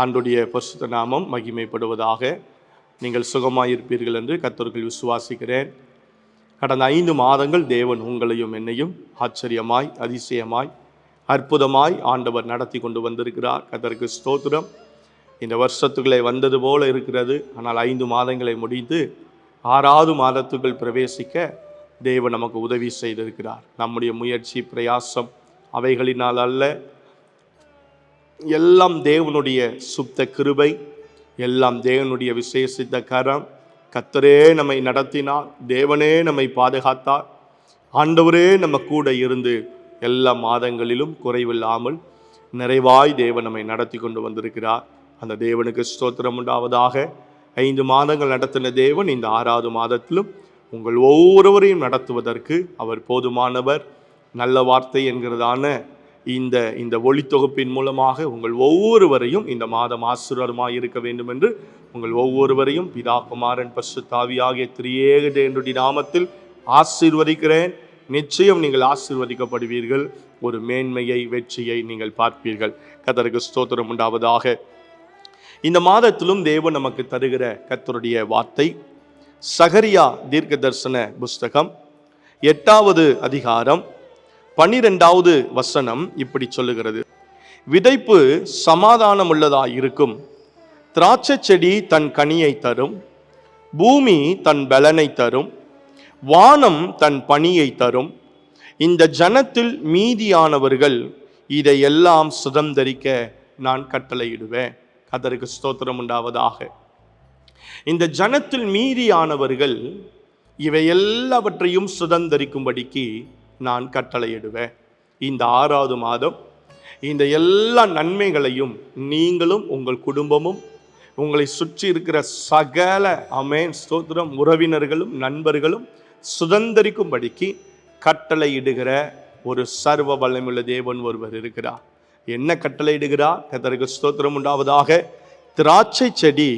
ஆண்டுடைய பரிசுத்த நாமம் மகிமைப்படுவதாக நீங்கள் சுகமாயிருப்பீர்கள் என்று கத்தர்கள் விசுவாசிக்கிறேன். கடந்த ஐந்து மாதங்கள் தேவன் உங்களையும் என்னையும் ஆச்சரியமாய் அதிசயமாய் அற்புதமாய் ஆண்டவர் நடத்தி கொண்டு வந்திருக்கிறார். கத்தருக்கு ஸ்தோத்திரம். இந்த வருஷத்துக்குள்ளே வந்தது போல இருக்கிறது. ஆனால் ஐந்து மாதங்களை முடிந்து ஆறாவது மாதத்துக்குள் பிரவேசிக்க தேவன் நமக்கு உதவி செய்திருக்கிறார். நம்முடைய முயற்சி பிரயாசம் அவைகளினால் அல்ல. எல்லாம் தேவனுடைய சுத்த கிருபை எல்லாம் தேவனுடைய விசேஷித்த கரம். கத்தரே நம்மை நடத்தினார் தேவனே நம்மை பாதுகாத்தார். ஆண்டவரே நம்ம கூட இருந்து எல்லா மாதங்களிலும் குறைவில்லாமல் நிறைவாய் தேவன் நம்மை நடத்தி கொண்டு வந்திருக்கிறார். அந்த தேவனுக்கு ஸ்தோத்திரம் உண்டாவதாக. ஐந்து மாதங்கள் நடத்தின தேவன் இந்த ஆறாவது மாதத்திலும் உங்கள் ஒவ்வொருவரையும் நடத்துவதற்கு அவர் போதுமானவர். நல்ல வார்த்தை என்கிறதான இந்த இந்த ஒளித்தொகுப்பின் மூலமாக உங்கள் ஒவ்வொருவரையும் இந்த மாதம் ஆசீர்வாதமாக இருக்க வேண்டும் என்று உங்கள் ஒவ்வொருவரையும் பிதா குமாரன் பசு தாவியாகிய திரியேக தேவனுடைய நாமத்தில் ஆசீர்வதிக்கிறேன். நிச்சயம் நீங்கள் ஆசீர்வதிக்கப்படுவீர்கள். ஒரு மேன்மையை வெற்றியை நீங்கள் பார்ப்பீர்கள். கத்தருக்கு ஸ்தோத்திரம் உண்டாவதாக. இந்த மாதத்திலும் தேவன் நமக்கு தருகிற கத்தருடைய வார்த்தை சகரியா தீர்க்க தரிசன புஸ்தகம் எட்டாவது அதிகாரம் பன்னிரெண்டாவது வசனம் இப்படி சொல்லுகிறது. விதைப்பு சமாதானம் உள்ளதாக இருக்கும் திராட்சை செடி தன் கனியை தரும். பூமி தன் பலனை தரும். வானம் தன் பணியை தரும். இந்த ஜனத்தில் மீதியானவர்கள் இதையெல்லாம் சுதந்தரிக்க நான் கட்டளையிடுவேன். கதருக்கு ஸ்தோத்திரம் உண்டாவதாக. இந்த ஜனத்தில் மீதியானவர்கள் இவை எல்லாவற்றையும் சுதந்தரிக்கும்படிக்கு நான் கட்டளையிடுவேன். இந்த ஆறாவது மாதம் இந்த எல்லா நன்மைகளையும் நீங்களும் உங்கள் குடும்பமும் உங்களை சுற்றி இருக்கிற சகல அமேன் ஸ்தோத்திரம் உறவினர்களும் நண்பர்களும் சுதந்திரிக்கும்படிக்கு கட்டளையிடுகிற ஒரு சர்வ வல்லமுள்ள தேவன் ஒருவர் இருக்கிறார். என்ன கட்டளையிடுகிறார்? கத்தருக்கு ஸ்தோத்திரம் உண்டாவதாக. திராட்சை செடி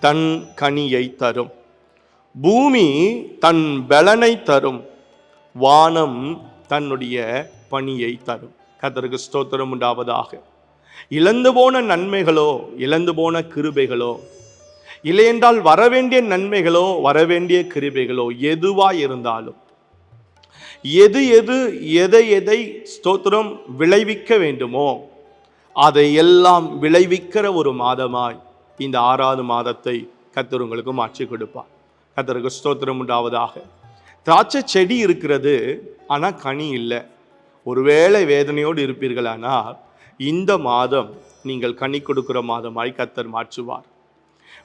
தன் கனியை தரும். பூமி தன் பலனை தரும். வானம் தன்னுடைய பணியை தரும். கத்தருக்கு ஸ்தோத்திரம் உண்டாவதாக. இழந்து போன நன்மைகளோ இழந்து போன கிருபைகளோ இல்லையென்றால் வரவேண்டிய நன்மைகளோ வரவேண்டிய கிருபைகளோ எதுவாக இருந்தாலும் எது எது எதை எதை ஸ்தோத்திரம் விளைவிக்க வேண்டுமோ அதை எல்லாம் விளைவிக்கிற ஒரு மாதமாய் இந்த ஆறாவது மாதத்தை கத்தர் உங்களுக்கு மாற்றி கொடுப்பார். கத்தருக்கு ஸ்தோத்திரம் உண்டாவதாக. திராட்சை செடி இருக்கிறது ஆனால் கனி இல்லை. ஒருவேளை வேதனையோடு இருப்பீர்களானால் இந்த மாதம் நீங்கள் கனி கொடுக்கிற மாதமாய் கத்தர் மாற்றுவார்.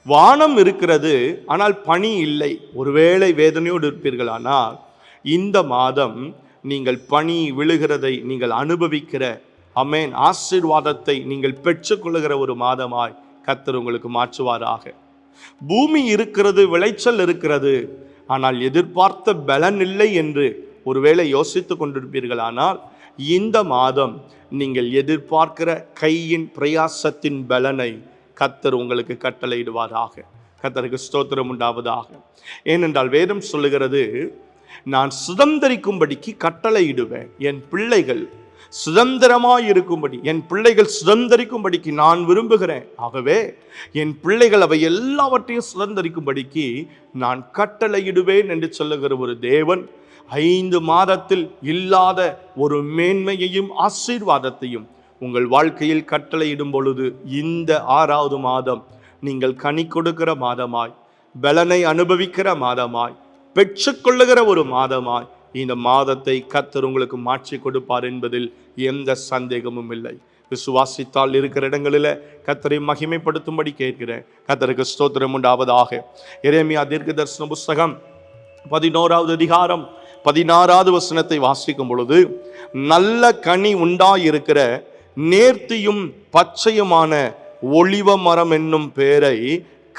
வானம் இருக்கிறது ஆனால் பனி இல்லை. ஒருவேளை வேதனையோடு இருப்பீர்களானால் இந்த மாதம் நீங்கள் பனி விழுகிறதை நீங்கள் அனுபவிக்கிற அமேன் ஆசீர்வாதத்தை நீங்கள் பெற்றுக்கொள்ளுகிற ஒரு மாதமாய் கத்தர் உங்களுக்கு மாற்றுவாராக. பூமி இருக்கிறது விளைச்சல் இருக்கிறது ஆனால் எதிர்பார்த்த பலன் இல்லை என்று ஒருவேளை யோசித்து கொண்டிருப்பீர்களானால் இந்த மாதம் நீங்கள் எதிர்பார்க்கிற கையின் பிரயாசத்தின் பலனை கத்தர் உங்களுக்கு கட்டளையிடுவாராக. கத்தருக்கு ஸ்தோத்திரம் உண்டாவதாக. ஏனென்றால் வேதம் சொல்லுகிறது நான் சுதந்திரிக்கும்படிக்கு கட்டளையிடுவேன். என் பிள்ளைகள் சுதந்திரமாய் இருக்கும்படி என் பிள்ளைகள் சுதந்திரிக்கும்படிக்கு நான் விரும்புகிறேன். ஆகவே என் பிள்ளைகள் அவை எல்லாவற்றையும் சுதந்திரிக்கும்படிக்கு நான் கட்டளையிடுவேன் என்று சொல்லுகிற ஒரு தேவன் ஐந்து மாதத்தில் இல்லாத ஒரு மேன்மையையும் ஆசீர்வாதத்தையும் உங்கள் வாழ்க்கையில் கட்டளையிடும் பொழுது இந்த ஆறாவது மாதம் நீங்கள் கனி கொடுக்கிற மாதமாய் பலனை அனுபவிக்கிற மாதமாய் பெற்றுக்கொள்ளுகிற ஒரு மாதமாய் இந்த மாதத்தை கத்தர் உங்களுக்கு மாற்றி கொடுப்பார் என்பதில் எந்த சந்தேகமும் இல்லை. விசுவாசித்தால் இருக்கிற இடங்களில் கத்தரை மகிமைப்படுத்தும்படி கேட்கிறேன். கத்தருக்கு ஸ்தோத்திரம் உண்டாவதாக. இறைமையா தீர்க்க தரிசன புஸ்தகம் பதினோராவது அதிகாரம் பதினாறாவது வசனத்தை வாசிக்கும் பொழுது நல்ல கனி உண்டாயிருக்கிற நேர்த்தியும் பச்சையுமான ஒளிவ மரம் என்னும் பெயரை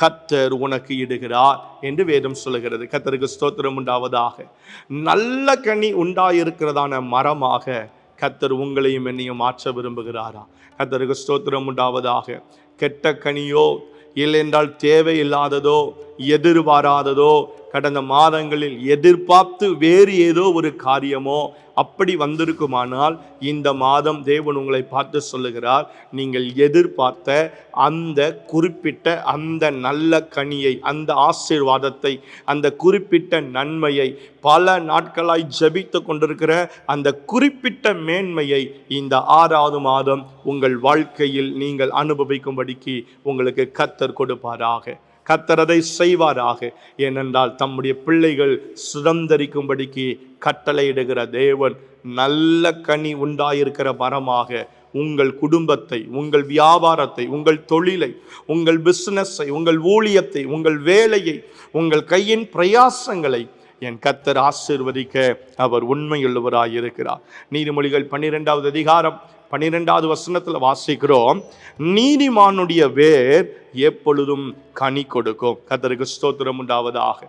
கத்தர் உனக்கு இடுகிறார் என்று வேதம் சொல்லுகிறது. கத்தருக்கு ஸ்தோத்திரம் உண்டாவதாக. நல்ல கனி உண்டாயிருக்கிறதான மரமாக கத்தர் உங்களையும் என்னையும் மாற்ற விரும்புகிறாரா? கத்தருக்கு ஸ்தோத்திரம் உண்டாவதாக. கெட்ட கனியோ இல்லையென்றால் தேவையில்லாததோ எதிர்பாராததோ கடந்த மாதங்களில் எதிர்பார்த்து வேறு ஏதோ ஒரு காரியமோ அப்படி வந்திருக்குமானால் இந்த மாதம் தேவன் உங்களை பார்த்து சொல்லுகிறார் நீங்கள் எதிர்பார்த்த அந்த குறிப்பிட்ட அந்த நல்ல கனியை அந்த ஆசீர்வாதத்தை அந்த குறிப்பிட்ட நன்மையை பல நாட்களாய் ஜெபித்து கொண்டிருக்கிற அந்த குறிப்பிட்ட மேன்மையை இந்த ஆறாவது மாதம் உங்கள் வாழ்க்கையில் நீங்கள் அனுபவிக்கும்படிக்கு உங்களுக்கு கத்தர் கொடுப்பாராக. கத்தரதை செய்வாராக. ஏனென்றால் தம்முடைய பிள்ளைகள் சுதந்தரிக்கும்படிக்கு கட்டளையிடுகிற தேவன் நல்ல கனி உண்டாயிருக்கிற மரமாக உங்கள் குடும்பத்தை உங்கள் வியாபாரத்தை உங்கள் தொழிலை உங்கள் பிஸ்னஸை உங்கள் ஊழியத்தை உங்கள் வேலையை உங்கள் கையின் பிரயாசங்களை என் கத்தர் ஆசீர்வதிக்க அவர் உண்மையுள்ளவராய் இருக்கிறார் நீதிமொழிகள் பன்னிரெண்டாவது அதிகாரம் பன்னிரெண்டாவது வசனத்தில் வாசிக்கிறோம். நீதிமானுடைய வேர் எப்பொழுதும் கனி கொடுக்கும். கத்தருக்கு ஸ்தோத்திரம் உண்டாவதாக.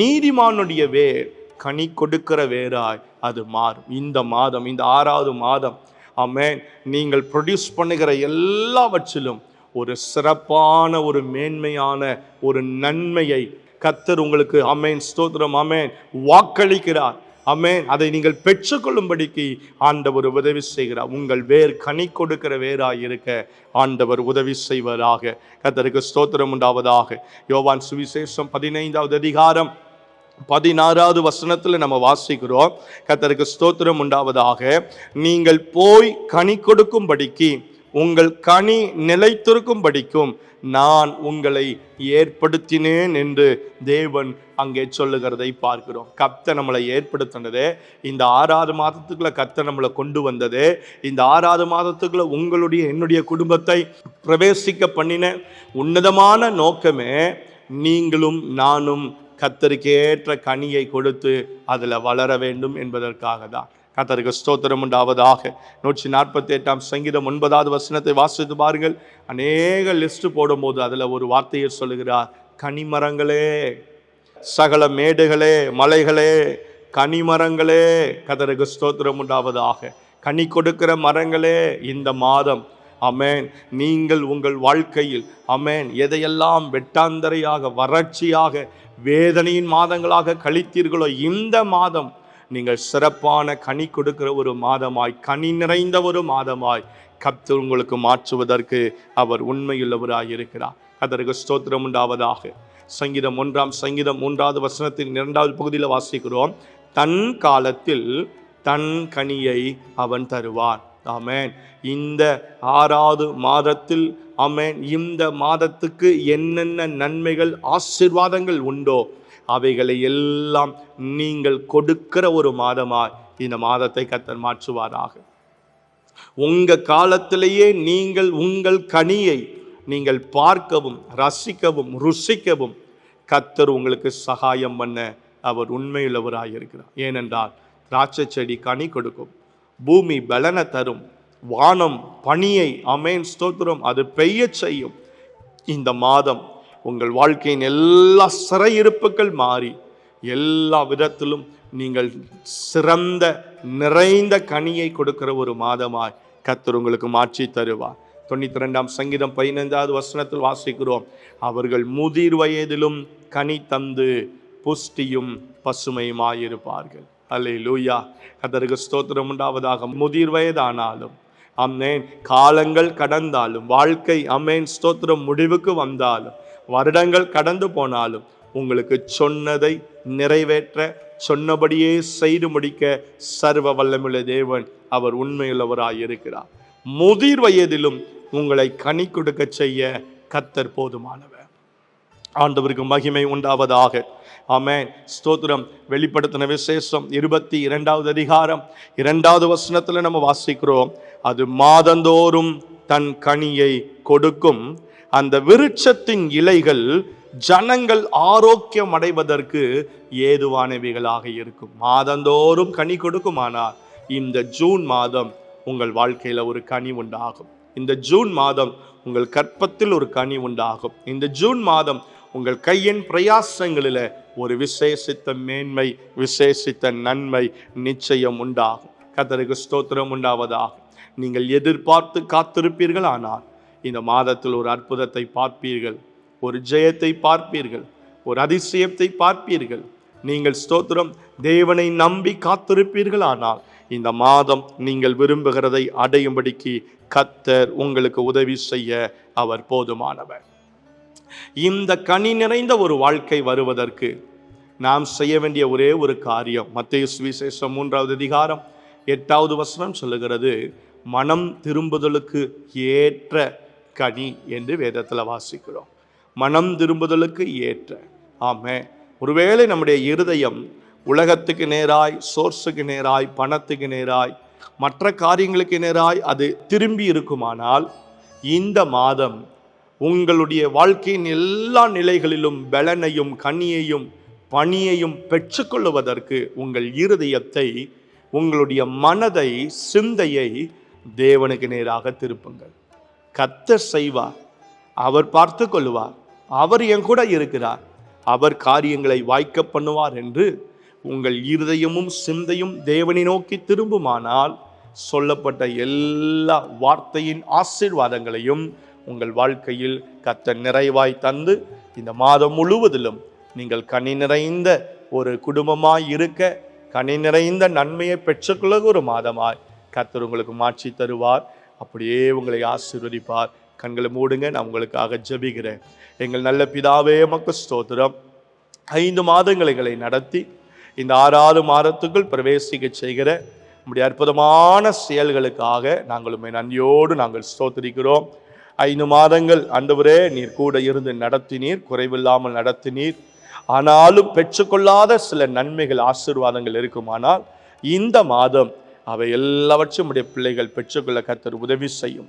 நீதிமானுடைய வேர் கனி கொடுக்கிற வேராய் அது மாறும். இந்த மாதம் இந்த ஆறாவது மாதம் ஆமென். நீங்கள் ப்ரொடியூஸ் பண்ணுகிற எல்லாவற்றிலும் ஒரு சிறப்பான ஒரு மேன்மையான ஒரு நன்மையை கத்தர் உங்களுக்கு அமேன் ஸ்தோத்திரம் அமேன் வாக்களிக்கிறார். அமேன் அதை நீங்கள் பெற்றுக்கொள்ளும்படிக்கு ஆண்டவர் உதவி செய்கிறார் உங்கள் வேர் கனி கொடுக்கிற வேராக இருக்க ஆண்டவர் உதவி செய்வதாக கத்தருக்கு ஸ்தோத்திரம் உண்டாவதாக. யோவான் சுவிசேஷம் பதினைந்தாவது அதிகாரம் பதினாறாவது வசனத்தில் நம்ம வாசிக்கிறோம். கத்தருக்கு ஸ்தோத்திரம் உண்டாவதாக. நீங்கள் போய் கனி கொடுக்கும்படிக்கு உங்கள் கனி நிலைத்திருக்கும்படிக்கும் நான் உங்களை ஏற்படுத்தினேன் என்று தேவன் அங்கே சொல்லுகிறதை பார்க்கிறோம். கத்த நம்மளை ஏற்படுத்தினது இந்த ஆறாவது மாதத்துக்குள்ள கத்த நம்மளை கொண்டு வந்தது இந்த ஆறாவது மாதத்துக்குள்ள உங்களுடைய என்னுடைய குடும்பத்தை பிரவேசிக்க பண்ணின உன்னதமான நோக்கமே நீங்களும் நானும் கத்தருக்கு ஏற்ற கனியை கொடுத்து அதில் வளர வேண்டும் என்பதற்காக தான் கத்தருக்கு ஸ்தோத்திரம் உண்டாவதாக. நூற்றி நாற்பத்தி எட்டாம் சங்கீதம் ஒன்பதாவது வசனத்தை வாசித்து பாருங்கள். அநேக லிஸ்ட் போடும்போது அதில் ஒரு வார்த்தையை சொல்லுகிறார். கனிமரங்களே சகல மேடுகளே மலைகளே கனிமரங்களே கதருக்கு ஸ்தோத்திரம் உண்டாவதாக. கனி கொடுக்கிற மரங்களே இந்த மாதம். அமேன் நீங்கள் உங்கள் வாழ்க்கையில் அமேன் எதையெல்லாம் வெட்டாந்தரையாக வறட்சியாக வேதனையின் மாதங்களாக கழித்தீர்களோ இந்த மாதம் நீங்கள் சிறப்பான கனி கொடுக்கிற ஒரு மாதமாய் கனி நிறைந்த ஒரு மாதமாய் கத்து உங்களுக்கு மாற்றுவதற்கு அவர் உண்மையுள்ளவராய் இருக்கிறார். அதற்கு ஸ்தோத்திரம் உண்டாவதாக. சங்கீதம் ஒன்றாம் சங்கீதம் மூன்றாவது வசனத்தின் இரண்டாவது பகுதியில் வாசிக்கிறோம். தன் காலத்தில் தன் கனியை அவன் தருவான் ஆமேன். இந்த ஆறாவது மாதத்தில் ஆமேன் இந்த மாதத்துக்கு என்னென்ன நன்மைகள் ஆசீர்வாதங்கள் உண்டோ அவைகளை எல்லாம் நீங்கள் கொடுக்கிற ஒரு மாதமாய் இந்த மாதத்தை கத்தர் மாற்றுவாராக. உங்க காலத்திலேயே நீங்கள் உங்கள் கனியை நீங்கள் பார்க்கவும் ரசிக்கவும் ருசிக்கவும் கத்தர் உங்களுக்கு சகாயம் பண்ண அவர் உண்மையுள்ளவராக இருக்கிறார். ஏனென்றால் திராட்சை செடி கனி கொடுக்கும் பூமி பலனை தரும் வானம் பனியை அமேன் ஸ்தோத்திரம் அது பெய்யச் செய்யும். இந்த மாதம் உங்கள் வாழ்க்கையின் எல்லா சிறையிருப்புகள் மாறி எல்லா விதத்திலும் நீங்கள் சிறந்த நிறைந்த கனியை கொடுக்கிற ஒரு மாதமாய் கத்தர் உங்களுக்கு மாற்றி தருவார். தொண்ணூத்தி ரெண்டாம் சங்கீதம் பதினைந்தாவது வசனத்தில் வாசிக்கிறோம். அவர்கள் முதிர் வயதிலும் கனி தந்து புஷ்டியும் பசுமையுமாயிருப்பார்கள். அல்லே லூயா கதருக்கு ஸ்தோத்திரம் உண்டாவதாக. முதிர் வயதானாலும் அம்மேன் காலங்கள் கடந்தாலும் வாழ்க்கை அம்மேன் ஸ்தோத்திரம் முடிவுக்கு வந்தாலும் வருடங்கள் கடந்து போனாலும் உங்களுக்கு சொன்னதை நிறைவேற்ற சொன்னபடியே செய்து முடிக்க சர்வ வல்லமுள்ள தேவன் அவர் உண்மையுள்ளவராய் இருக்கிறார். முதிர் வயதிலும் உங்களை கனி கொடுக்க செய்ய கத்தர் போதுமானவர். ஆண்டவருக்கு மகிமை உண்டாவதாக. ஆமென். ஸ்தோத்திரம். வெளிப்படுத்தின விசேஷம் இருபத்தி இரண்டாவது அதிகாரம் இரண்டாவது வசனத்தில் நம்ம வாசிக்கிறோம். அது மாதந்தோறும் தன் கனியை கொடுக்கும். அந்த விருட்சத்தின் இலைகள் ஜனங்கள் ஆரோக்கியம் அடைவதற்கு ஏதுவானவைகளாக இருக்கும். மாதந்தோறும் கனி கொடுக்குமானால் இந்த ஜூன் மாதம் உங்கள் வாழ்க்கையில் ஒரு கனி உண்டாகும். இந்த ஜூன் மாதம் உங்கள் கற்பத்தில் ஒரு கனி உண்டாகும். இந்த ஜூன் மாதம் உங்கள் கையின் பிரயாசங்களில் ஒரு விசேஷித்த மேன்மை விசேஷித்த நன்மை நிச்சயம் உண்டாகும். கத்தருக்கு ஸ்தோத்திரம் உண்டாவதாகும் நீங்கள் எதிர்பார்த்து காத்திருப்பீர்கள் ஆனால் இந்த மாதத்தில் ஒரு அற்புதத்தை பார்ப்பீர்கள். ஒரு ஜெயத்தை பார்ப்பீர்கள். ஒரு அதிசயத்தை பார்ப்பீர்கள். நீங்கள் ஸ்தோத்திரம் தேவனை நம்பி காத்திருப்பீர்கள் ஆனால் இந்த மாதம் நீங்கள் விரும்புகிறதை அடையும்படிக்கு கத்தர் உங்களுக்கு உதவி செய்ய அவர் போதுமானவர். இந்த கனி நிறைந்த ஒரு வாழ்க்கை வருவதற்கு நாம் செய்ய வேண்டிய ஒரே ஒரு காரியம் மத்திய சுவிசேஷம் மூன்றாவது அதிகாரம் எட்டாவது வசனம் சொல்லுகிறது மனம் திரும்புதலுக்கு ஏற்ற கனி என்று வேதத்தில் வாசிக்கிறோம். மனம் திரும்புதலுக்கு ஏற்ற. ஆமே. ஒருவேளை நம்முடைய இருதயம் உலகத்துக்கு நேராய் சோர்ஸுக்கு நேராய் பணத்துக்கு நேராய் மற்ற காரியங்களுக்கு நேராய் அது திரும்பி இருக்குமானால் இந்த மாதம் உங்களுடைய வாழ்க்கையின் எல்லா நிலைகளிலும் பலனையும் கனியையும் பணியையும் பெற்றுக்கொள்வதற்கு உங்கள் இருதயத்தை உங்களுடைய மனதை சிந்தையை தேவனுக்கு நேராக திருப்புங்கள். கத்தர் செய்வார். அவர் பார்த்து கொள்வார் அவர் என் கூட இருக்கிறார். அவர் காரியங்களை வாய்க்க பண்ணுவார் என்று உங்கள் இருதயமும் சிந்தையும் தேவனை நோக்கி திரும்புமானால் சொல்லப்பட்ட எல்லா வார்த்தையின் ஆசீர்வாதங்களையும் உங்கள் வாழ்க்கையில் கத்த நிறைவாய் தந்து இந்த மாதம் முழுவதிலும் நீங்கள் கனி நிறைந்த ஒரு குடும்பமாய் இருக்க கனி நிறைந்த நன்மையை பெற்றுக்கொள்ள ஒரு மாதமாய் கத்தர் உங்களுக்கு மாற்றி தருவார். அப்படியே உங்களை ஆசீர்வதிப்பார். கண்களை மூடுங்க நான் உங்களுக்காக ஜெபிக்கிறேன். எங்கள் நல்ல பிதாவே மக்கள் ஸ்தோத்திரம். ஐந்து மாதங்கள் எங்களை நடத்தி இந்த ஆறாவது மாதத்துக்குள் பிரவேசிக்க செய்கிற நம்முடைய அற்புதமான செயல்களுக்காக நாங்கள் உண்மை நன்றியோடு நாங்கள் ஸ்தோத்திரிக்கிறோம். ஐந்து மாதங்கள் அன்றுவரே நீர் கூட இருந்து நடத்தினீர் குறைவில்லாமல் நடத்தினீர். ஆனாலும் பெற்றுக்கொள்ளாத சில நன்மைகள் ஆசீர்வாதங்கள் இருக்குமானால் இந்த மாதம் அவை எல்லாவற்றையும் உடைய பிள்ளைகள் பெற்றுக்கொள்ள கத்தர் உதவி செய்யும்.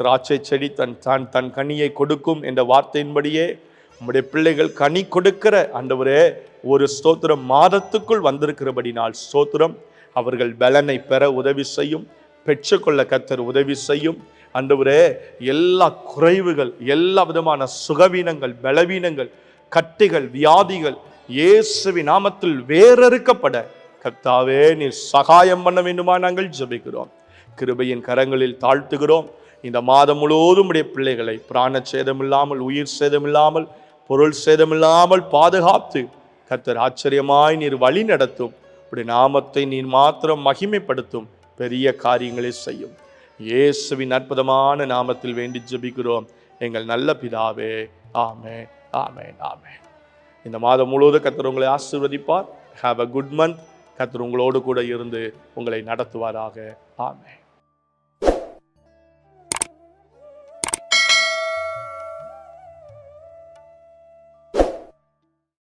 திராட்சை செடி தன் தான் தன் கனியை கொடுக்கும் என்ற வார்த்தையின்படியே உம்முடைய பிள்ளைகள் கனி கொடுக்கிற அந்தவரே ஒரு ஸ்தோத்திரம் மாதத்துக்குள் வந்திருக்கிறபடினால் ஸ்தோத்திரம். அவர்கள் பலனை பெற உதவி செய்யும் பெற்றுக்கொள்ள கத்தர் உதவி செய்யும். ஆண்டவரே எல்லா குறைவுகள் எல்லா விதமான சுகவீனங்கள் பலவீனங்கள் கட்டிகள் வியாதிகள் இயேசுவி நாமத்தில் வேறறுக்கப்பட கர்த்தாவே நீ சகாயம் பண்ண வேண்டுமா நாங்கள் ஜபிக்கிறோம். கிருபையின் கரங்களில் தாழ்த்துகிறோம். இந்த மாதம் முழுவதும் உடைய பிள்ளைகளை பிராண சேதமில்லாமல் உயிர் சேதமில்லாமல் பொருள் சேதமில்லாமல் பாதுகாத்து கர்த்தர் ஆச்சரியமாய் நீர் வழி நடத்தும். இப்படி நாமத்தை நீர் மாத்திரம் மகிமைப்படுத்தும். பெரிய காரியங்களை செய்யும். இயேசுவின் அற்புதமான நாமத்தில் வேண்டி ஜபிக்கிறோம். எங்கள் நல்ல பிதாவே ஆமே ஆமே ஆமே இந்த மாதம் முழுவதும் கத்தர் உங்களை ஆசிர்வதிப்பார். ஹாவ் அ குட் மந்த் கர்த்தர் உங்களோடு கூட இருந்து உங்களை நடத்துவாராக. ஆமே